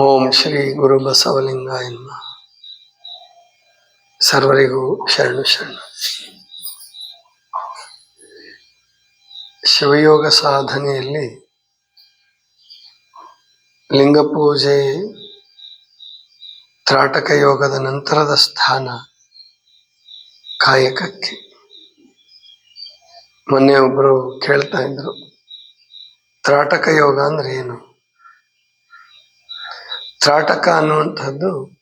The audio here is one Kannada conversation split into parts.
ಓಂ ಶ್ರೀ ಗುರು ಬಸವಲಿಂಗ ನಮಃ. ಸರ್ವರಿಗೂ ಶರಣು ಶರಣು. ಶಿವಯೋಗ ಸಾಧನೆಯಲ್ಲಿ ಲಿಂಗ ಪೂಜೆ, ತ್ರಾಟಕ ಯೋಗದ ನಂತರದ ಸ್ಥಾನ ಕಾಯಕಕ್ಕೆ ಮೊನ್ನೆ ಒಬ್ಬರು ಕೇಳ್ತಾ ಇದ್ರು. ತ್ರಾಟಕ ಯೋಗ ಅಂದ್ರೆ ಏನು? ತ್ರಾಟಕ ಅನ್ನುವಂಥದ್ದು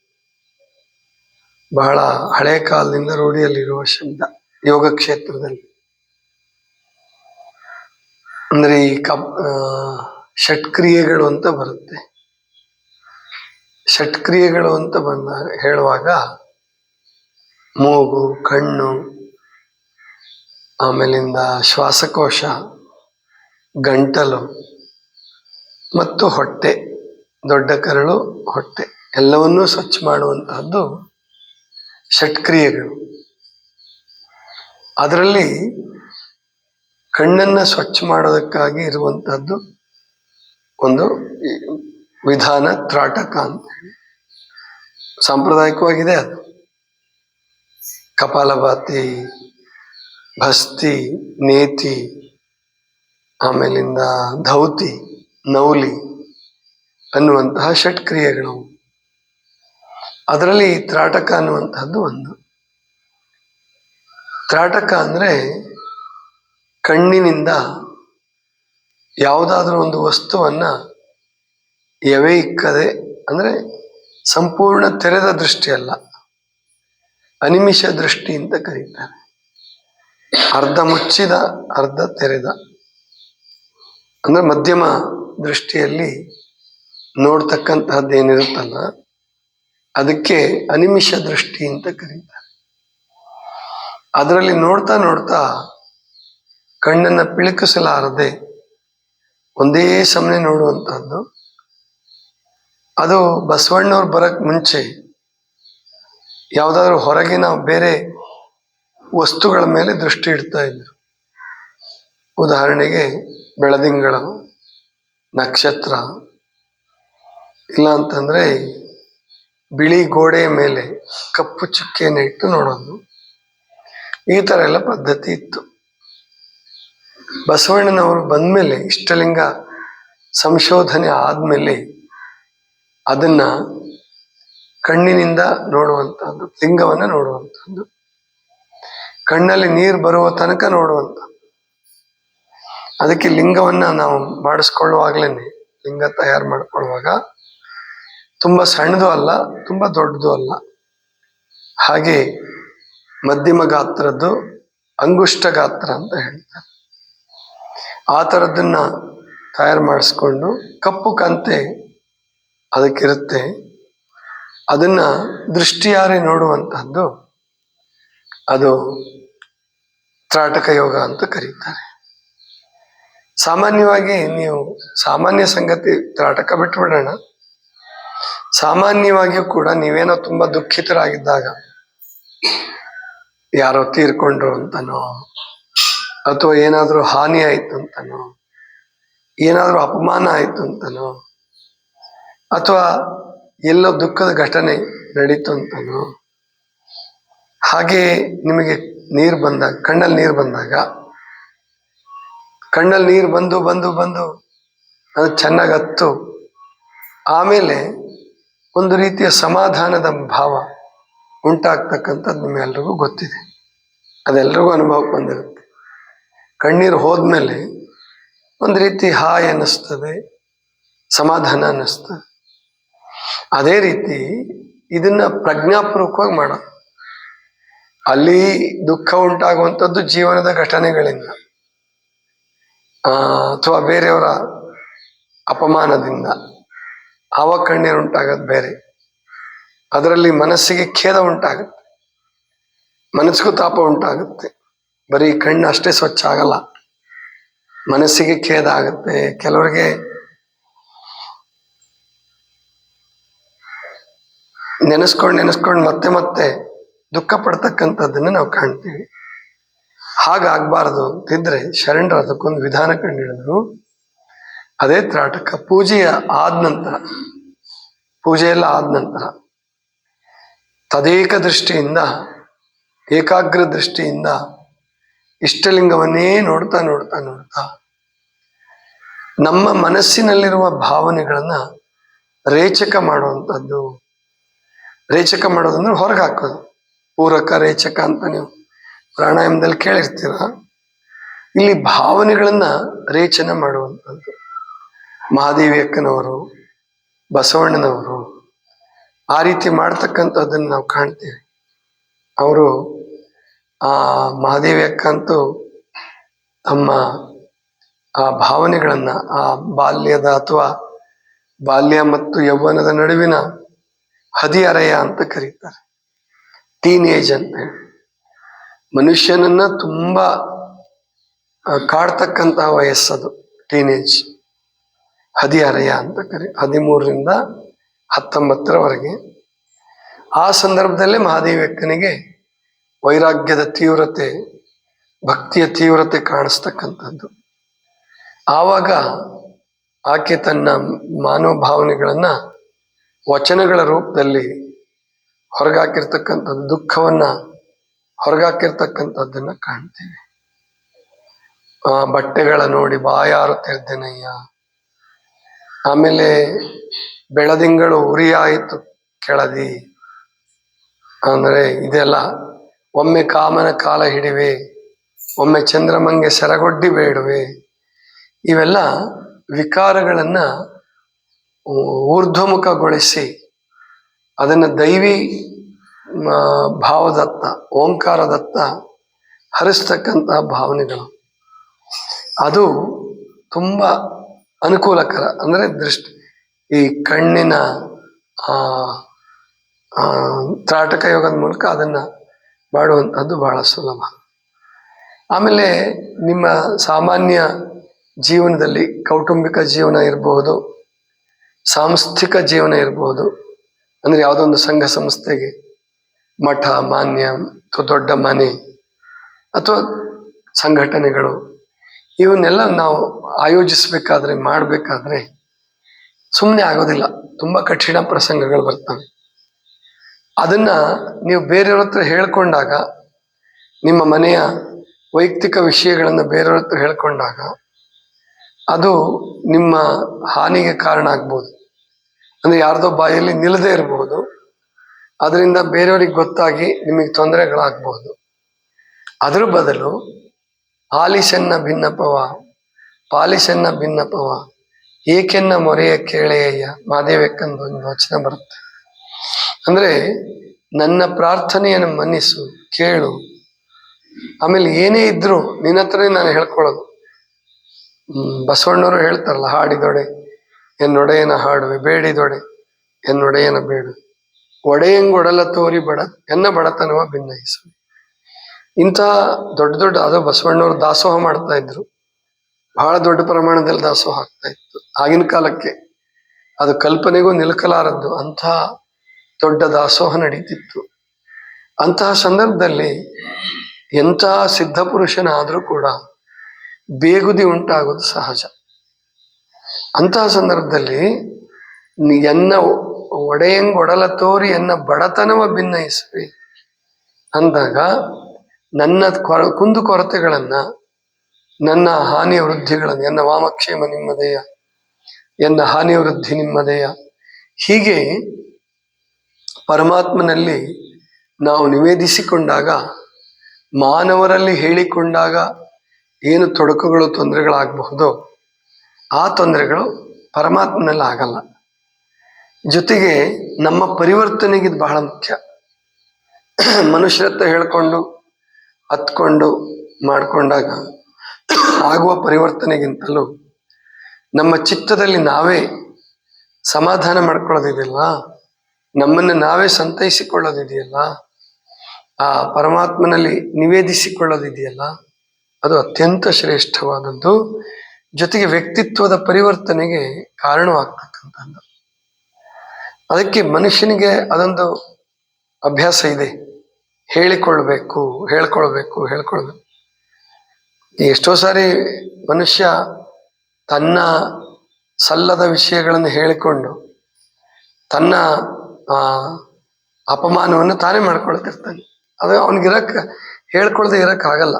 ಬಹಳ ಹಳೆ ಕಾಲದಿಂದ ರೂಢಿಯಲ್ಲಿರುವ ಶಬ್ದ, ಯೋಗ ಕ್ಷೇತ್ರದಲ್ಲಿ. ಅಂದ್ರೆ ಈ ಕಪ್ ಷಟ್ಕ್ರಿಯೆಗಳು ಅಂತ ಬರುತ್ತೆ. ಷಟ್ಕ್ರಿಯೆಗಳು ಅಂತ ಬಂದ, ಹೇಳುವಾಗ ಮೂಗು, ಕಣ್ಣು, ಆಮೇಲಿಂದ ಶ್ವಾಸಕೋಶ, ಗಂಟಲು ಮತ್ತು ಹೊಟ್ಟೆ. ದೊಡ್ಡ ಕರಳು, ಹೊಟ್ಟೆ ಎಲ್ಲವನ್ನೂ ಸ್ವಚ್ಛ ಮಾಡುವಂತಹದ್ದು ಷಟ್ಕ್ರಿಯೆಗಳು. ಅದರಲ್ಲಿ ಕಣ್ಣನ್ನು ಸ್ವಚ್ಛ ಮಾಡೋದಕ್ಕಾಗಿ ಇರುವಂತಹದ್ದು ಒಂದು ವಿಧಾನ ತ್ರಾಟಕ ಅಂತ ಹೇಳಿ. ಸಾಂಪ್ರದಾಯಿಕವಾಗಿದೆ ಅದು. ಕಪಾಲಭಾತಿ, ಭಸ್ತಿ, ನೇತಿ, ಆಮೇಲಿಂದ ಧೌತಿ, ನೌಲಿ. ಅನ್ನುವಂತಹ ಷಟ್ಕ್ರಿಯೆಗಳು. ಅದರಲ್ಲಿ ತ್ರಾಟಕ ಅನ್ನುವಂತಹದ್ದು ಒಂದು. ತ್ರಾಟಕ ಅಂದ್ರೆ ಕಣ್ಣಿನಿಂದ ಯಾವುದಾದ್ರೂ ಒಂದು ವಸ್ತುವನ್ನ ಎವೆ ಇಕ್ಕದೆ, ಅಂದ್ರೆ ಸಂಪೂರ್ಣ ತೆರೆದ ದೃಷ್ಟಿಯಲ್ಲ ಅನಿಮಿಷ ದೃಷ್ಟಿ ಅಂತ ಕರೀತಾರೆ. ಅರ್ಧ ಮುಚ್ಚಿದ, ಅರ್ಧ ತೆರೆದ, ಅಂದ್ರೆ ಮಧ್ಯಮ ದೃಷ್ಟಿಯಲ್ಲಿ ನೋಡ್ತಕ್ಕಂತಹದ್ದು ಏನಿರುತ್ತಲ್ಲ ಅದಕ್ಕೆ ಅನಿಮಿಷ ದೃಷ್ಟಿ ಅಂತ ಕರೀತಾರೆ. ಅದರಲ್ಲಿ ನೋಡ್ತಾ ನೋಡ್ತಾ ಕಣ್ಣನ್ನು ಪಿಳುಕಿಸಲಾರದೆ ಒಂದೇ ಸಮನೆ ನೋಡುವಂಥದ್ದು ಅದು ಬಸವಣ್ಣವ್ರು ಬರಕ್ ಮುಂಚೆ ಯಾವುದಾದ್ರೂ ಹೊರಗಿನ ಬೇರೆ ವಸ್ತುಗಳ ಮೇಲೆ ದೃಷ್ಟಿ ಇಡ್ತಾ ಇದ್ರು ಉದಾಹರಣೆಗೆ ಬೆಳದಿಂಗಳ, ನಕ್ಷತ್ರ ಇಲ್ಲ ಅಂತಂದ್ರೆ ಬಿಳಿ ಗೋಡೆ ಮೇಲೆ ಕಪ್ಪು ಚುಕ್ಕೆಯನ್ನು ಇಟ್ಟು ನೋಡೋದು. ಈ ತರ ಎಲ್ಲ ಪದ್ಧತಿ ಇತ್ತು. ಬಸವಣ್ಣನವರು ಬಂದ್ಮೇಲೆ ಇಷ್ಟಲಿಂಗ ಸಂಶೋಧನೆ ಆದಮೇಲೆ ಅದನ್ನ ಕಣ್ಣಿನಿಂದ ನೋಡುವಂಥದ್ದು ಲಿಂಗವನ್ನ ನೋಡುವಂಥದ್ದು ಕಣ್ಣಲ್ಲಿ ನೀರು ಬರುವ ತನಕ ನೋಡುವಂಥದ್ದು ಅದಕ್ಕೆ ಲಿಂಗವನ್ನ ನಾವು ಮಾಡಿಸ್ಕೊಳ್ಳುವಾಗ್ಲೇನೆ ಲಿಂಗ ತಯಾರು ಮಾಡ್ಕೊಳ್ಳುವಾಗ ತುಂಬಾ ಸಣ್ಣದು ಅಲ್ಲ, ತುಂಬಾ ದೊಡ್ಡದು ಅಲ್ಲ. ಹಾಗೆ ಮಧ್ಯಮ ಗಾತ್ರದ್ದು ಅಂಗುಷ್ಟ ಗಾತ್ರ ಅಂತ ಹೇಳ್ತಾರೆ. ಆ ಥರದ್ದನ್ನ ತಯಾರು ಮಾಡಿಸ್ಕೊಂಡು ಕಪ್ಪು ಕಂತೆ ಅದಕ್ಕಿರುತ್ತೆ. ಅದನ್ನ ದೃಷ್ಟಿಯಾರೆ ನೋಡುವಂತಹದ್ದು ಅದು ತ್ರಾಟಕ ಯೋಗ ಅಂತ ಕರೀತಾರೆ. ಸಾಮಾನ್ಯವಾಗಿ ನೀವು ಸಾಮಾನ್ಯ ಸಂಗತಿ ತ್ರಾಟಕ ಬಿಟ್ಬಿಡೋಣ. ಸಾಮಾನ್ಯವಾಗಿಯೂ ಕೂಡ ನೀವೇನೋ ತುಂಬಾ ದುಃಖಿತರಾಗಿದ್ದಾಗ ಯಾರೋ ತೀರ್ಕೊಂಡ್ರು ಅಂತನೋ, ಅಥವಾ ಏನಾದರೂ ಹಾನಿ ಆಯ್ತು ಅಂತನೋ, ಏನಾದರೂ ಅಪಮಾನ ಆಯ್ತು ಅಂತನೋ, ಅಥವಾ ಎಲ್ಲೋ ದುಃಖದ ಘಟನೆ ನಡೀತು ಅಂತನೋ, ಹಾಗೆ ನಿಮಗೆ ನೀರು ಬಂದಾಗ, ಕಣ್ಣಲ್ಲಿ ನೀರು ಬಂದಾಗ, ಕಣ್ಣಲ್ಲಿ ನೀರು ಬಂದು ಬಂದು ಬಂದು ಅದು ಚೆನ್ನಾಗಿ ಹತ್ತು, ಆಮೇಲೆ ಒಂದು ರೀತಿಯ ಸಮಾಧಾನದ ಭಾವ ಉಂಟಾಗ್ತಕ್ಕಂಥದ್ದು ನಿಮ್ಮೆಲ್ರಿಗೂ ಗೊತ್ತಿದೆ. ಅದೆಲ್ರಿಗೂ ಅನುಭವಕ್ಕೆ ಬಂದಿರುತ್ತೆ. ಕಣ್ಣೀರು ಹೋದ್ಮೇಲೆ ಒಂದು ರೀತಿ ಹಾಯ್ ಅನ್ನಿಸ್ತದೆ, ಸಮಾಧಾನ ಅನ್ನಿಸ್ತದೆ. ಅದೇ ರೀತಿ ಇದನ್ನ ಪ್ರಜ್ಞಾಪೂರ್ವಕವಾಗಿ ಮಾಡೋ ಅಲ್ಲಿ ದುಃಖ ಉಂಟಾಗುವಂಥದ್ದು ಜೀವನದ ಘಟನೆಗಳಿಂದ ಅಥವಾ ಬೇರೆಯವರ ಅಪಮಾನದಿಂದ ಆವ ಕಣ್ಣೀರು ಉಂಟಾಗೋದು ಬೇರೆ. ಅದರಲ್ಲಿ ಮನಸ್ಸಿಗೆ ಖೇದ ಉಂಟಾಗುತ್ತೆ. ಮನಸ್ಸಿಗೂ ತಾಪ ಉಂಟಾಗುತ್ತೆ. ಬರೀ ಕಣ್ಣು ಅಷ್ಟೇ ಸ್ವಚ್ಛ ಆಗಲ್ಲ. ಮನಸ್ಸಿಗೆ ಖೇದ ಆಗುತ್ತೆ. ಕೆಲವರಿಗೆ ನೆನೆಸ್ಕೊಂಡು ನೆನೆಸ್ಕೊಂಡು ಮತ್ತೆ ಮತ್ತೆ ದುಃಖ ಪಡ್ತಕ್ಕಂಥದ್ದನ್ನ ನಾವು ಕಾಣ್ತೀವಿ. ಹಾಗಾಗಬಾರ್ದು ಅಂತಿದ್ರೆ ಶರಣರು ಅದಕ್ಕೊಂದು ವಿಧಾನ ಕಂಡಿಡಿದ್ರು ಅದೇ ತ್ರಾಟಕ ಪೂಜೆಯ ಆದ ನಂತರ ಪೂಜೆ ಎಲ್ಲ ಆದ ನಂತರ ತದೇಕ ದೃಷ್ಟಿಯಿಂದ, ಏಕಾಗ್ರ ದೃಷ್ಟಿಯಿಂದ ಇಷ್ಟಲಿಂಗವನ್ನೇ ನೋಡ್ತಾ ನೋಡ್ತಾ ನೋಡ್ತಾ ನಮ್ಮ ಮನಸ್ಸಿನಲ್ಲಿರುವ ಭಾವನೆಗಳನ್ನ ರೇಚಕ ಮಾಡುವಂಥದ್ದು. ರೇಚಕ ಮಾಡೋದಂದ್ರೆ ಹೊರಗೆ ಹಾಕೋದು. ಪೂರಕ, ರೇಚಕ ಅಂತ ನೀವು ಪ್ರಾಣಾಯಾಮದಲ್ಲಿ ಕೇಳಿರ್ತೀರ. ಇಲ್ಲಿ ಭಾವನೆಗಳನ್ನ ರೇಚನೆ ಮಾಡುವಂಥದ್ದು. ಮಹಾದೇವಿ ಅಕ್ಕನವರು ಬಸವಣ್ಣನವರು ಆ ರೀತಿ ಮಾಡ್ತಕ್ಕಂಥದ್ದನ್ನು ನಾವು ಕಾಣ್ತೇವೆ. ಅವರು ಆ ಮಹಾದೇವಿ ಅಕ್ಕ ಅಂತೂ ತಮ್ಮ ಆ ಭಾವನೆಗಳನ್ನು ಆ ಬಾಲ್ಯದ ಅಥವಾ ಬಾಲ್ಯ ಮತ್ತು ಯೌವನದ ನಡುವಿನ ಹದಿಹರೆಯ ಅಂತ ಕರೀತಾರೆ. ಟೀನ್ ಏಜ್ ಅಂತ ಹೇಳಿ. ಮನುಷ್ಯನನ್ನ ತುಂಬಾ ಆ, ಕಾಡ್ತಕ್ಕಂತಹ ವಯಸ್ಸದು ಟೀನೇಜ್ ಹದಿಹರೆಯ ಅಂತ ಕರಿ, ಹದಿಮೂರರಿಂದ ಹತ್ತೊಂಬತ್ತರವರೆಗೆ. ಆ ಸಂದರ್ಭದಲ್ಲೇ ಮಹಾದೇವಕ್ಕನಿಗೆ ವೈರಾಗ್ಯದ ತೀವ್ರತೆ, ಭಕ್ತಿಯ ತೀವ್ರತೆ ಕಾಣಿಸ್ತಕ್ಕಂಥದ್ದು. ಆವಾಗ ಆಕೆ ತನ್ನ ಮಾನವ ಭಾವನೆಗಳನ್ನ ವಚನಗಳ ರೂಪದಲ್ಲಿ ಹೊರಗಾಕಿರ್ತಕ್ಕಂಥದ್ದು, ದುಃಖವನ್ನು ಹೊರಗಾಕಿರ್ತಕ್ಕಂಥದ್ದನ್ನು ಕಾಣ್ತೀವಿ. ಬಟ್ಟೆಗಳ ನೋಡಿ ಬಾಯಾರುತ್ತಿರ್ದೇನಯ್ಯ ಆಮೇಲೆ ಬೆಳದಿಂಗಳು ಉರಿಯಾಯಿತು ಕೆಳದಿ. ಅಂದರೆ ಇದೆಲ್ಲ ಒಮ್ಮೆ ಕಾಮನ ಕಾಲ ಹಿಡಿವೆ, ಒಮ್ಮೆ ಚಂದ್ರಮಂಗೆ ಸೆರಗೊಡ್ಡಿ ಬೇಡುವೆ. ಇವೆಲ್ಲ ವಿಕಾರಗಳನ್ನು ಊರ್ಧ್ವಮುಖಗೊಳಿಸಿ ಅದನ್ನ ದೈವಿ ಭಾವದತ್ತ, ಓಂಕಾರದತ್ತ ಹರಿಸ್ತಕ್ಕಂತಹ ಭಾವನೆಗಳು. ಅದು ತುಂಬಾ ಅನುಕೂಲಕರ ಅಂದ್ರೆ ದೃಷ್ಟಿ. ಈ ಕಣ್ಣಿನ ತ್ರಾಟಕ ಯೋಗದ ಮೂಲಕ ಅದನ್ನ ಮಾಡುವಂಥದ್ದು ಬಹಳ ಸುಲಭ. ಆಮೇಲೆ ನಿಮ್ಮ ಸಾಮಾನ್ಯ ಜೀವನದಲ್ಲಿ ಕೌಟುಂಬಿಕ ಜೀವನ ಇರಬಹುದು ಸಾಂಸ್ಥಿಕ ಜೀವನ ಇರಬಹುದು ಅಂದ್ರೆ ಯಾವುದೋ ಒಂದು ಸಂಘ ಸಂಸ್ಥೆಗೆ, ಮಠ, ಮಾನ್ಯ ಅಥವಾ ದೊಡ್ಡ ಮನೆ, ಅಥವಾ ಸಂಘಟನೆಗಳು ಇವನ್ನೆಲ್ಲ ನಾವು ಆಯೋಜಿಸಬೇಕಾದ್ರೆ, ಮಾಡಬೇಕಾದ್ರೆ ಸುಮ್ಮನೆ ಆಗೋದಿಲ್ಲ. ತುಂಬಾ ಕಠಿಣ ಪ್ರಸಂಗಗಳು ಬರ್ತವೆ. ಅದನ್ನ ನೀವು ಬೇರೆಯವ್ರ ಹತ್ರ ಹೇಳ್ಕೊಂಡಾಗ, ನಿಮ್ಮ ಮನೆಯ ವೈಯಕ್ತಿಕ ವಿಷಯಗಳನ್ನು ಬೇರೆಯವ್ರ ಹತ್ರ ಹೇಳ್ಕೊಂಡಾಗ, ಅದು ನಿಮ್ಮ ಹಾನಿಗೆ ಕಾರಣ ಆಗ್ಬೋದು. ಅಂದ್ರೆ ಯಾರ್ದೋ ಬಾಯಲ್ಲಿ ನಿಲ್ಲದೆ ಇರಬಹುದು ಅದರಿಂದ ಬೇರೆಯವ್ರಿಗೆ ಗೊತ್ತಾಗಿ ನಿಮಗೆ ತೊಂದರೆಗಳಾಗ್ಬೋದು. ಅದರ ಬದಲು ಆಲಿಸನ್ನ ಭಿನ್ನಪವ ಪಾಲಿಸನ್ನ ಭಿನ್ನಪವ. ಏಕೆನ್ನ ಮೊರೆಯ ಕೇಳೆಯಯ್ಯ ಮಾದೇವೆಕ್ಕಂದು ಒಂದು ವಚನ ಬರುತ್ತೆ. ಅಂದ್ರೆ ನನ್ನ ಪ್ರಾರ್ಥನೆಯನ್ನು ಮನ್ನಿಸು, ಕೇಳು. ಆಮೇಲೆ ಏನೇ ಇದ್ರು ನಿನ್ನ ಹತ್ರನೇ ನಾನು ಹೇಳ್ಕೊಳ್ಳೋದು. ಬಸವಣ್ಣವರು ಹೇಳ್ತಾರಲ್ಲ, ಹಾಡಿದೊಡೆ ಎನ್ನೊಡೆಯನ ಹಾಡುವೆ, ಬೇಡಿದೊಡೆ ಎನ್ನೊಡೆಯನ ಬೇಡು ಒಡೆಯಂಗೊಡಲ ತೋರಿ ಬಡ, ಎನ್ನ ಬಡತನವ ಭಿನ್ನಯಿಸು ಇಂಥ ದೊಡ್ಡ ದೊಡ್ಡ ಅದು ಬಸವಣ್ಣವರು ದಾಸೋಹ ಮಾಡ್ತಾ ಇದ್ರು. ಬಹಳ ದೊಡ್ಡ ಪ್ರಮಾಣದಲ್ಲಿ ದಾಸೋಹ ಆಗ್ತಾ ಇತ್ತು. ಆಗಿನ ಕಾಲಕ್ಕೆ ಅದು ಕಲ್ಪನೆಗೂ ನಿಲ್ಕಲಾರದ್ದು ಅಂತಹ ದೊಡ್ಡ ದಾಸೋಹ ನಡೀತಿತ್ತು. ಅಂತಹ ಸಂದರ್ಭದಲ್ಲಿ ಎಂಥ ಸಿದ್ಧ ಪುರುಷನಾದರೂ ಕೂಡ ಬೇಗುದಿ ಉಂಟಾಗೋದು ಸಹಜ. ಅಂತಹ ಸಂದರ್ಭದಲ್ಲಿ ಎನ್ನ ಒಡೆಯಂಗ್ ಒಡಲ ತೋರಿ ಎನ್ನ ಬಡತನವ ಭಿನ್ನಯಿಸುವೆ ಅಂದಾಗ ನನ್ನ ಕೊರ- ಕುಂದು ಕೊರತೆಗಳನ್ನು, ನನ್ನ ಹಾನಿ ವೃದ್ಧಿಗಳನ್ನು, ಎನ್ನ ವಾಮಕ್ಷೇಮ ನಿಮ್ಮದೆಯ, ಎನ್ನ ಹಾನಿ ವೃದ್ಧಿ ನಿಮ್ಮದೆಯ, ಹೀಗೆ ಪರಮಾತ್ಮನಲ್ಲಿ ನಾವು ನಿವೇದಿಸಿಕೊಂಡಾಗ, ಮಾನವರಲ್ಲಿ ಹೇಳಿಕೊಂಡಾಗ ಏನು ತೊಡಕುಗಳು, ತೊಂದರೆಗಳಾಗಬಹುದೋ, ಆ ತೊಂದರೆಗಳು ಪರಮಾತ್ಮನಲ್ಲಿ ಆಗಲ್ಲ. ಜೊತೆಗೆ ನಮ್ಮ ಪರಿವರ್ತನೆಗೆ ಇದು ಬಹಳ ಮುಖ್ಯ. ಮನುಷ್ಯರತ್ತ ಹೇಳ್ಕೊಂಡು ಹತ್ಕೊಂಡು ಮಾಡಿಕೊಂಡಾಗ ಆಗುವ ಪರಿವರ್ತನೆಗಿಂತಲೂ ನಮ್ಮ ಚಿತ್ತದಲ್ಲಿ ನಾವೇ ಸಮಾಧಾನ ಮಾಡ್ಕೊಳ್ಳೋದಿದೆಯಲ್ಲ? ನಮ್ಮನ್ನು ನಾವೇ ಸಂತೈಸಿಕೊಳ್ಳೋದಿದೆಯಲ್ಲ? ಆ ಪರಮಾತ್ಮನಲ್ಲಿ ನಿವೇದಿಸಿಕೊಳ್ಳೋದಿದೆಯಲ್ಲ? ಅದು ಅತ್ಯಂತ ಶ್ರೇಷ್ಠವಾದದ್ದು. ಜೊತೆಗೆ ವ್ಯಕ್ತಿತ್ವದ ಪರಿವರ್ತನೆಗೆ ಕಾರಣವಾಗ್ತಕ್ಕಂಥದ್ದು. ಅದಕ್ಕೆ ಮನುಷ್ಯನಿಗೆ ಅದೊಂದು ಅಭ್ಯಾಸ ಇದೆ. ಹೇಳಿಕೊಳ್ಬೇಕು, ಹೇಳ್ಕೊಳ್ಬೇಕು ಹೇಳ್ಕೊಳ್ಬೇಕು. ಎಷ್ಟೋ ಸಾರಿ ಮನುಷ್ಯ ತನ್ನ ಸಲ್ಲದ ವಿಷಯಗಳನ್ನು ಹೇಳಿಕೊಂಡು ತನ್ನ ಅಪಮಾನವನ್ನು ತಾನೇ ಮಾಡ್ಕೊಳ್ತಿರ್ತಾನೆ. ಅದು ಅವನಿಗಿರಕ್, ಹೇಳ್ಕೊಳ್ದೆ ಇರೋಕ್ಕಾಗಲ್ಲ.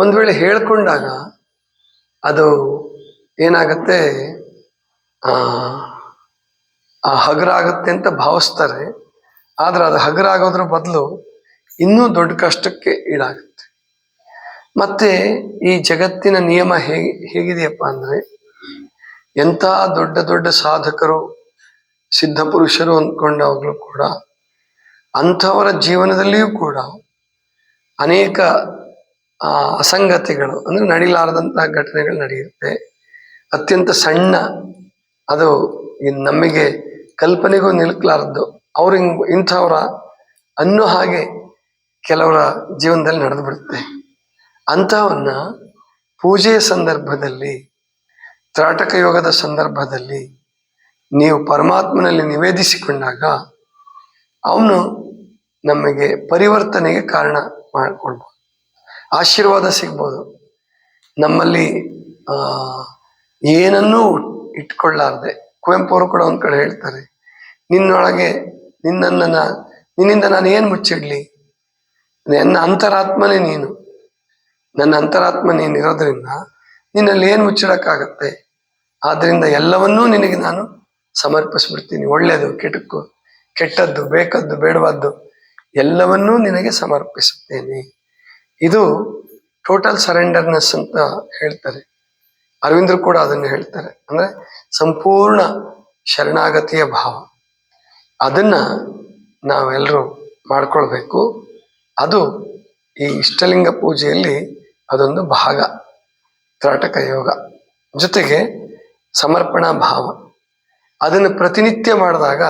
ಒಂದು ವೇಳೆ ಹೇಳ್ಕೊಂಡಾಗ ಅದು ಏನಾಗತ್ತೆ? ಆ ಆ ಹಗುರ ಆಗುತ್ತೆ ಅಂತ ಭಾವಿಸ್ತಾರೆ. ಆದ್ರೆ ಅದು ಹಗುರಾಗೋದ್ರ ಬದಲು ಇನ್ನೂ ದೊಡ್ಡ ಕಷ್ಟಕ್ಕೆ ಈಡಾಗುತ್ತೆ. ಮತ್ತೆ ಈ ಜಗತ್ತಿನ ನಿಯಮ ಹೇಗೆ ಹೇಗಿದೆಯಪ್ಪ ಅಂದ್ರೆ ಎಂಥ ದೊಡ್ಡ ದೊಡ್ಡ ಸಾಧಕರು, ಸಿದ್ಧ ಪುರುಷರು ಅಂದ್ಕೊಂಡವಾಗಲೂ ಕೂಡ, ಅಂಥವರ ಜೀವನದಲ್ಲಿಯೂ ಕೂಡ ಅನೇಕ ಅಸಂಗತಿಗಳು ಅಂದ್ರೆ ನಡೀಲಾರದಂತಹ ಘಟನೆಗಳು ನಡೆಯುತ್ತೆ. ಅತ್ಯಂತ ಸಣ್ಣ, ಅದು ನಮಗೆ ಕಲ್ಪನೆಗೂ ನಿಲ್ಕಲಾರದ್ದು, ಅವ್ರು ಇಂಥವ್ರ ಅನ್ನೋ ಹಾಗೆ ಕೆಲವರ ಜೀವನದಲ್ಲಿ ನಡೆದು ಬಿಡುತ್ತೆ ಅಂಥವನ್ನ ಪೂಜೆಯ ಸಂದರ್ಭದಲ್ಲಿ, ತ್ರಾಟಕ ಯೋಗದ ಸಂದರ್ಭದಲ್ಲಿ ನೀವು ಪರಮಾತ್ಮನಲ್ಲಿ ನಿವೇದಿಸಿಕೊಂಡಾಗ ಅವನು ನಮಗೆ ಪರಿವರ್ತನೆಗೆ ಕಾರಣ ಮಾಡಿಕೊಳ್ಬೋದು ಆಶೀರ್ವಾದ ಸಿಗ್ಬೋದು. ನಮ್ಮಲ್ಲಿ ಏನನ್ನೂ ಇಟ್ಕೊಳ್ಳಾರ್ದೆ. ಕುವೆಂಪು ಅವರು ಕೂಡ ಒಂದು ಕಡೆ ಹೇಳ್ತಾರೆ, ನಿನ್ನೊಳಗೆ ನಿನ್ನನ್ನು ನಿನ್ನಿಂದ ನಾನು ಏನು ಮುಚ್ಚಿಡ್ಲಿ? ನನ್ನ ಅಂತರಾತ್ಮನೇ ನೀನು. ನನ್ನ ಅಂತರಾತ್ಮ ನೀನು ಇರೋದ್ರಿಂದ ನಿನ್ನಲ್ಲಿ ಏನು ಮುಚ್ಚಿಡಕ್ಕಾಗತ್ತೆ? ಆದ್ರಿಂದ ಎಲ್ಲವನ್ನೂ ನಿನಗೆ ನಾನು ಸಮರ್ಪಿಸ್ಬಿಡ್ತೀನಿ. ಒಳ್ಳೆಯದು ಕೆಟಕು ಕೆಟ್ಟದ್ದು, ಬೇಕದ್ದು, ಬೇಡವಾದ್ದು ಎಲ್ಲವನ್ನೂ ನಿನಗೆ ಸಮರ್ಪಿಸುತ್ತೇನೆ. ಇದು ಟೋಟಲ್ ಸರೆಂಡರ್ನೆಸ್ ಅಂತ ಹೇಳ್ತಾರೆ. ಅರವಿಂದರು ಕೂಡ ಅದನ್ನು ಹೇಳ್ತಾರೆ. ಅಂದ್ರೆ ಸಂಪೂರ್ಣ ಶರಣಾಗತಿಯ ಭಾವ. ಅದನ್ನ ನಾವೆಲ್ಲರೂ ಮಾಡ್ಕೊಳ್ಬೇಕು. ಅದು ಈ ಇಷ್ಟಲಿಂಗ ಪೂಜೆಯಲ್ಲಿ ಅದೊಂದು ಭಾಗ, ತ್ರಾಟಕ ಯೋಗ. ಜೊತೆಗೆ ಸಮರ್ಪಣಾ ಭಾವ. ಅದನ್ನು ಪ್ರತಿನಿತ್ಯ ಮಾಡಿದಾಗ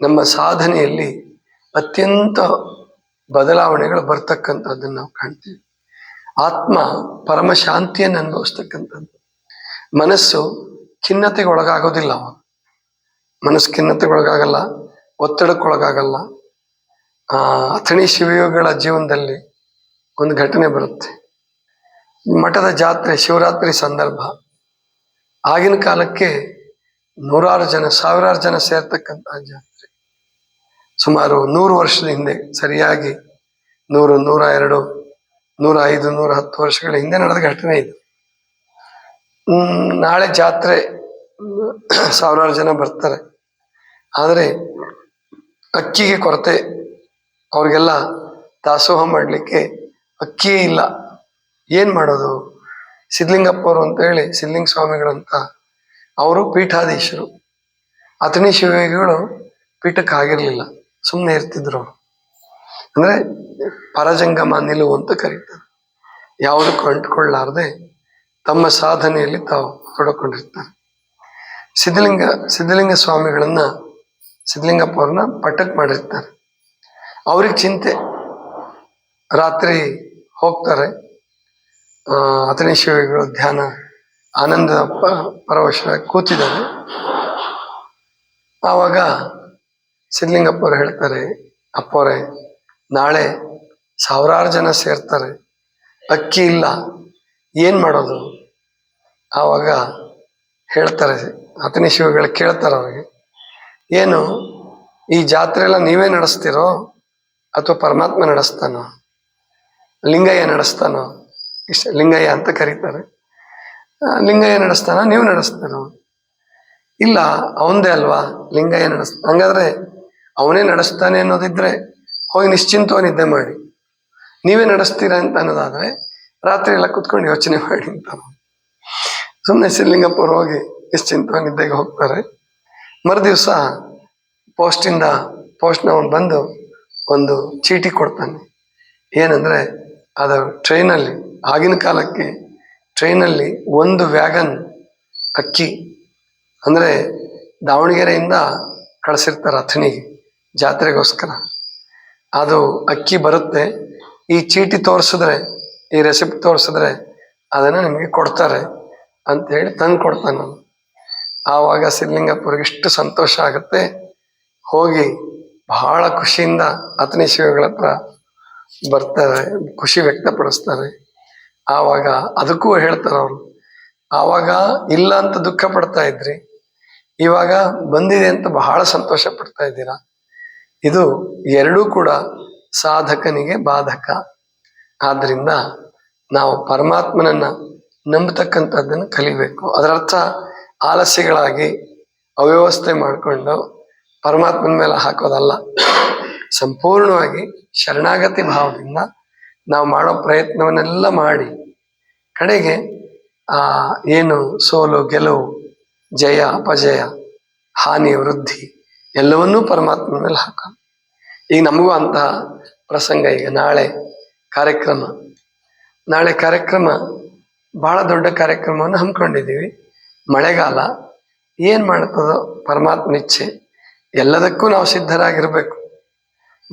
ನಮ್ಮ ಸಾಧನೆಯಲ್ಲಿ ಅತ್ಯಂತ ಬದಲಾವಣೆಗಳು ಬರ್ತಕ್ಕಂಥದ್ದನ್ನು ನಾವು ಕಾಣ್ತೀವಿ. ಆತ್ಮ ಪರಮ ಶಾಂತಿಯನ್ನು ಅನುಭವಿಸ್ತಕ್ಕಂಥದ್ದು. ಮನಸ್ಸು ಖಿನ್ನತೆಗೆ ಒಳಗಾಗೋದಿಲ್ಲ ಅವನು ಮನಸ್ಸು ಖಿನ್ನತೆಗೆ ಒಳಗಾಗಲ್ಲ ಒತ್ತಡಕ್ಕೊಳಗಾಗಲ್ಲ. ಆ ಅಥಣಿ ಶಿವಯೋಗಿಗಳ ಜೀವನದಲ್ಲಿ ಒಂದು ಘಟನೆ ಬರುತ್ತೆ. ಮಠದ ಜಾತ್ರೆ, ಶಿವರಾತ್ರಿ ಸಂದರ್ಭ. ಆಗಿನ ಕಾಲಕ್ಕೆ ನೂರಾರು ಜನ, ಸಾವಿರಾರು ಜನ ಸೇರ್ತಕ್ಕಂಥ ಜಾತ್ರೆ. ಸುಮಾರು ನೂರು ವರ್ಷದ ಹಿಂದೆ ಸರಿಯಾಗಿ ನೂರು, ನೂರ ಎರಡು, ನೂರ ಐದು, ನೂರ ಹತ್ತು ವರ್ಷಗಳ ಹಿಂದೆ ನಡೆದ ಘಟನೆ ಇದು. ನಾಳೆ ಜಾತ್ರೆ ಸಾವಿರಾರು ಜನ ಬರ್ತಾರೆ. ಆದರೆ ಅಕ್ಕಿಗೆ ಕೊರತೆ ಅವ್ರಿಗೆಲ್ಲ ದಾಸೋಹ ಮಾಡಲಿಕ್ಕೆ ಅಕ್ಕಿಯೇ ಇಲ್ಲ. ಏನು ಮಾಡೋದು? ಸಿದ್ಲಿಂಗಪ್ಪವರು ಅಂತ ಹೇಳಿ ಸಿದ್ಲಿಂಗ ಸ್ವಾಮಿಗಳು ಅಂತ ಅವರು ಪೀಠಾಧೀಶರು. ಅಥಣಿ ಶಿವಯೋಗಿಗಳು ಪೀಠಕ್ಕೆ ಆಗಿರಲಿಲ್ಲ. ಸುಮ್ಮನೆ ಇರ್ತಿದ್ರು ಅಂದರೆ ಪರಜಂಗಮ ನಿಲುವು ಅಂತ ಕರೀತಾರೆ. ಯಾವುದಕ್ಕೂ ಅಂಟ್ಕೊಳ್ಳಾರದೆ ತಮ್ಮ ಸಾಧನೆಯಲ್ಲಿ ತಾವು ತೊಡಕೊಂಡಿರ್ತಾರೆ. ಸಿದ್ಧಲಿಂಗ ಸಿದ್ಧಲಿಂಗ ಸ್ವಾಮಿಗಳನ್ನ ಸಿದ್ಧಲಿಂಗಪ್ಪ ಅವ್ರನ್ನ ಪಟ್ಟಕ್ಕೆ ಮಾಡಿರ್ತಾರೆ. ಅವ್ರಿಗೆ ಚಿಂತೆ. ರಾತ್ರಿ ಹೋಗ್ತಾರೆ. ಅತನೇ ಶಿವಗಳು ಧ್ಯಾನ. ಆನಂದಪ್ಪ ಪರವಶ ಕೂತಿದ್ದಾರೆ. ಆವಾಗ ಸಿದ್ಧಲಿಂಗಪ್ಪ ಅವ್ರು ಹೇಳ್ತಾರೆ, ಅಪ್ಪವ್ರೆ, ನಾಳೆ ಸಾವಿರಾರು ಜನ ಸೇರ್ತಾರೆ. ಅಕ್ಕಿ ಇಲ್ಲ. ಏನ್ ಮಾಡೋದು? ಆವಾಗ ಹೇಳ್ತಾರೆ ಅಥಣಿ ಶಿವಗಳು ಕೇಳ್ತಾರೆ ಅವ್ರಿಗೆ, ಏನು, ಈ ಜಾತ್ರೆ ಎಲ್ಲ ನೀವೇ ನಡೆಸ್ತಿರೋ? ಅಥವಾ ಪರಮಾತ್ಮ ನಡೆಸ್ತಾನೋ? ಲಿಂಗಯ್ಯ ನಡೆಸ್ತಾನೋ? ಇಷ್ಟ ಲಿಂಗಯ್ಯ ಅಂತ ಕರೀತಾರೆ. ಲಿಂಗಯ್ಯ ನಡೆಸ್ತಾನ? ನೀವು ನಡೆಸ್ತಾನೋ? ಇಲ್ಲ, ಅವಂದೇ ಅಲ್ವಾ? ಲಿಂಗಯ್ಯ ನಡೆಸ್, ಹಂಗಾದ್ರೆ ಅವನೇ ನಡೆಸ್ತಾನೆ ಅನ್ನೋದಿದ್ರೆ ಹೋಗಿ ನಿಶ್ಚಿಂತವಾಗಿ ನಿದ್ದೆ ಮಾಡಿ. ನೀವೇ ನಡೆಸ್ತೀರಾ ಅಂತ ಅನ್ನೋದಾದ್ರೆ ರಾತ್ರಿ ಎಲ್ಲ ಕುತ್ಕೊಂಡು ಯೋಚನೆ ಮಾಡಿ ಅಂತ. ಸುಮ್ಮನೆ ಶಿವಲಿಂಗಪ್ಪರು ಹೋಗಿ ನಿಶ್ಚಿಂತವಾಗಿ ನಿದ್ದೆಗೆ ಹೋಗ್ತಾರೆ. ಮರುದಿವಸ ಪೋಸ್ಟಿಂದ ಪೋಸ್ಟ್ನವನು ಬಂದು ಒಂದು ಚೀಟಿ ಕೊಡ್ತಾನೆ. ಏನಂದ್ರೆ, ಅದು ಟ್ರೈನಲ್ಲಿ, ಆಗಿನ ಕಾಲಕ್ಕೆ ಟ್ರೈನಲ್ಲಿ ಒಂದು ವ್ಯಾಗನ್ ಅಕ್ಕಿ, ಅಂದರೆ ದಾವಣಗೆರೆಯಿಂದ ಕಳಿಸಿರ್ತಾರೆ ಅಥಣಿಗೆ, ಜಾತ್ರೆಗೋಸ್ಕರ. ಅದು ಅಕ್ಕಿ ಬರುತ್ತೆ. ಈ ಚೀಟಿ ತೋರಿಸಿದ್ರೆ, ಈ ರೆಸಿಪ್ಟ್ ತೋರಿಸಿದ್ರೆ ಅದನ್ನು ನಿಮಗೆ ಕೊಡ್ತಾರೆ ಅಂತ ಹೇಳಿ ತಂದು ಕೊಡ್ತಾನೆ ಆವಾಗ ಸಿದ್ಲಿಂಗಪ್ಪವ್ರಿಗೆ ಇಷ್ಟು ಸಂತೋಷ ಆಗುತ್ತೆ. ಹೋಗಿ ಬಹಳ ಖುಷಿಯಿಂದ ಅತ್ನಿ ಶಿವಗಳ ಹತ್ರ ಬರ್ತಾರೆ, ಖುಷಿ ವ್ಯಕ್ತಪಡಿಸ್ತಾರೆ. ಆವಾಗ ಅದಕ್ಕೂ ಹೇಳ್ತಾರೆ ಅವರು, ಆವಾಗ ಇಲ್ಲ ಅಂತ ದುಃಖ ಪಡ್ತಾ ಇದ್ರಿ. ಇವಾಗ ಬಂದಿದೆ ಅಂತ ಬಹಳ ಸಂತೋಷ ಪಡ್ತಾ ಇದ್ದೀರಾ. ಇದು ಎರಡೂ ಕೂಡ ಸಾಧಕನಿಗೆ ಬಾಧಕ. ಆದ್ರಿಂದ ನಾವು ಪರಮಾತ್ಮನನ್ನ ನಂಬತಕ್ಕಂಥದ್ದನ್ನು ಕಲಿಬೇಕು. ಅದರರ್ಥ ಆಲಸ್ಯಗಳಾಗಿ ಅವ್ಯವಸ್ಥೆ ಮಾಡಿಕೊಂಡು ಪರಮಾತ್ಮನ ಮೇಲೆ ಹಾಕೋದಲ್ಲ. ಸಂಪೂರ್ಣವಾಗಿ ಶರಣಾಗತಿ ಭಾವದಿಂದ ನಾವು ಮಾಡೋ ಪ್ರಯತ್ನವನ್ನೆಲ್ಲ ಮಾಡಿ. ಕಡೆಗೆ, ಆ, ಏನು ಸೋಲು, ಗೆಲುವು, ಜಯ, ಅಪಜಯ, ಹಾನಿ, ವೃದ್ಧಿ ಎಲ್ಲವನ್ನೂ ಪರಮಾತ್ಮನ ಮೇಲೆ ಹಾಕ ಈಗ ನಮಗೂ ಅಂತಹ ಪ್ರಸಂಗ ಈಗ ನಾಳೆ ಕಾರ್ಯಕ್ರಮ. ನಾಳೆ ಕಾರ್ಯಕ್ರಮ, ಬಹಳ ದೊಡ್ಡ ಕಾರ್ಯಕ್ರಮವನ್ನು ಹಮ್ಮಿಕೊಂಡಿದ್ದೀವಿ. ಮಳೆಗಾಲ, ಏನು ಮಾಡ್ತದೋ ಪರಮಾತ್ಮ ಇಚ್ಛೆ. ಎಲ್ಲದಕ್ಕೂ ನಾವು ಸಿದ್ಧರಾಗಿರ್ಬೇಕು.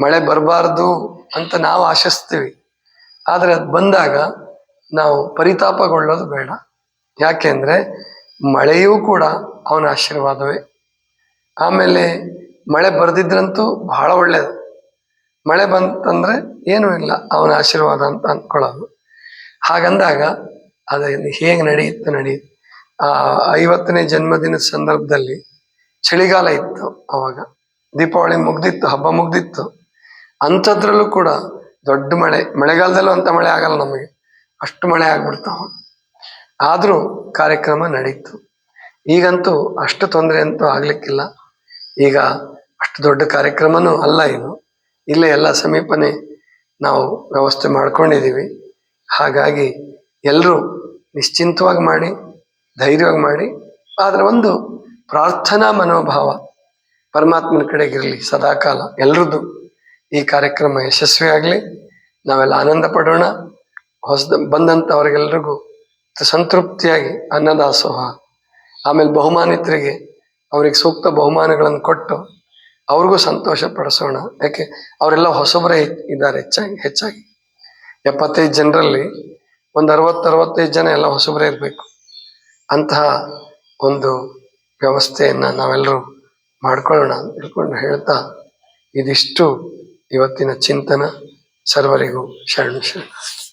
ಮಳೆ ಬರಬಾರ್ದು ಅಂತ ನಾವು ಆಶಿಸ್ತೀವಿ. ಆದರೆ ಅದು ಬಂದಾಗ ನಾವು ಪರಿತಾಪಗೊಳ್ಳೋದು ಬೇಡ. ಯಾಕೆಂದ್ರೆ ಮಳೆಯೂ ಕೂಡ ಅವನ ಆಶೀರ್ವಾದವೇ. ಆಮೇಲೆ ಮಳೆ ಬರೆದಿದ್ರಂತೂ ಬಹಳ ಒಳ್ಳೆಯದು ಮಳೆ ಬಂತಂದ್ರೆ ಏನೂ ಇಲ್ಲ, ಅವನ ಆಶೀರ್ವಾದ ಅಂತ ಅಂದ್ಕೊಳ್ಳೋದು ಹಾಗಂದಾಗ ಅದು ಹೇಗೆ ನಡೆಯುತ್ತೆ ನಡೆಯುತ್ತೆ. ಆ ಐವತ್ತನೇ ಜನ್ಮದಿನದ ಸಂದರ್ಭದಲ್ಲಿ ಚಳಿಗಾಲ ಇತ್ತು ಅವಾಗ. ದೀಪಾವಳಿ ಮುಗ್ದಿತ್ತು, ಹಬ್ಬ ಮುಗ್ದಿತ್ತು. ಅಂಥದ್ರಲ್ಲೂ ಕೂಡ ದೊಡ್ಡ ಮಳೆ, ಮಳೆಗಾಲದಲ್ಲೂ ಅಂತ ಮಳೆ ಆಗಲ್ಲ ನಮಗೆ. ಅಷ್ಟು ಮಳೆ ಆಗ್ಬಿಡ್ತಾವ ಆದರೂ ಕಾರ್ಯಕ್ರಮ ನಡೀತು. ಈಗಂತೂ ಅಷ್ಟು ತೊಂದರೆ ಅಂತೂ ಆಗ್ಲಿಕ್ಕಿಲ್ಲ. ಈಗ ಅಷ್ಟು ದೊಡ್ಡ ಕಾರ್ಯಕ್ರಮನೂ ಅಲ್ಲ ಇದು ಇಲ್ಲೇ ಎಲ್ಲ ಸಮೀಪನೇ ನಾವು ವ್ಯವಸ್ಥೆ ಮಾಡ್ಕೊಂಡಿದ್ದೀವಿ. ಹಾಗಾಗಿ ಎಲ್ಲರೂ ನಿಶ್ಚಿಂತವಾಗಿ ಮಾಡಿ, ಧೈರ್ಯವಾಗಿ ಮಾಡಿ, ಆದರೆ ಒಂದು ಪ್ರಾರ್ಥನಾ ಮನೋಭಾವ ಪರಮಾತ್ಮನ ಕಡೆಗಿರಲಿ ಸದಾಕಾಲ ಎಲ್ರದ್ದು ಈ ಕಾರ್ಯಕ್ರಮ ಯಶಸ್ವಿಯಾಗಲಿ ನಾವೆಲ್ಲ ಆನಂದ ಪಡೋಣ. ಹೊಸದ ಬಂದಂಥವ್ರಿಗೆಲ್ರಿಗೂ ಸಂತೃಪ್ತಿಯಾಗಿ ಅನ್ನದಾಸೋಹ. ಆಮೇಲೆ ಬಹುಮಾನಿತರಿಗೆ ಅವ್ರಿಗೆ ಸೂಕ್ತ ಬಹುಮಾನಗಳನ್ನು ಕೊಟ್ಟು ಅವ್ರಿಗೂ ಸಂತೋಷ ಪಡಿಸೋಣ. ಯಾಕೆ? ಅವರೆಲ್ಲ ಹೊಸಬರೇ ಇದ್ದಾರೆ ಹೆಚ್ಚಾಗಿ ಹೆಚ್ಚಾಗಿ. ಎಪ್ಪತ್ತೈದು ಜನರಲ್ಲಿ ಒಂದು ಅರವತ್ತು, ಅರವತ್ತೈದು ಜನ ಎಲ್ಲ ಹೊಸಬರೇ ಇರಬೇಕು. ಅಂತಹ ಒಂದು ವ್ಯವಸ್ಥೆಯನ್ನ ನಾವೆಲ್ಲರೂ ಮಾಡ್ಕೊಳ್ಳೋಣ ಅಂತ ತಿಳ್ಕೊಂಡು ಹೇಳ್ತಾ ಇದಿಷ್ಟು ಇವತ್ತಿನ ಚಿಂತನ. ಸರ್ವರಿಗೂ ಶರಣು ಶರಣ.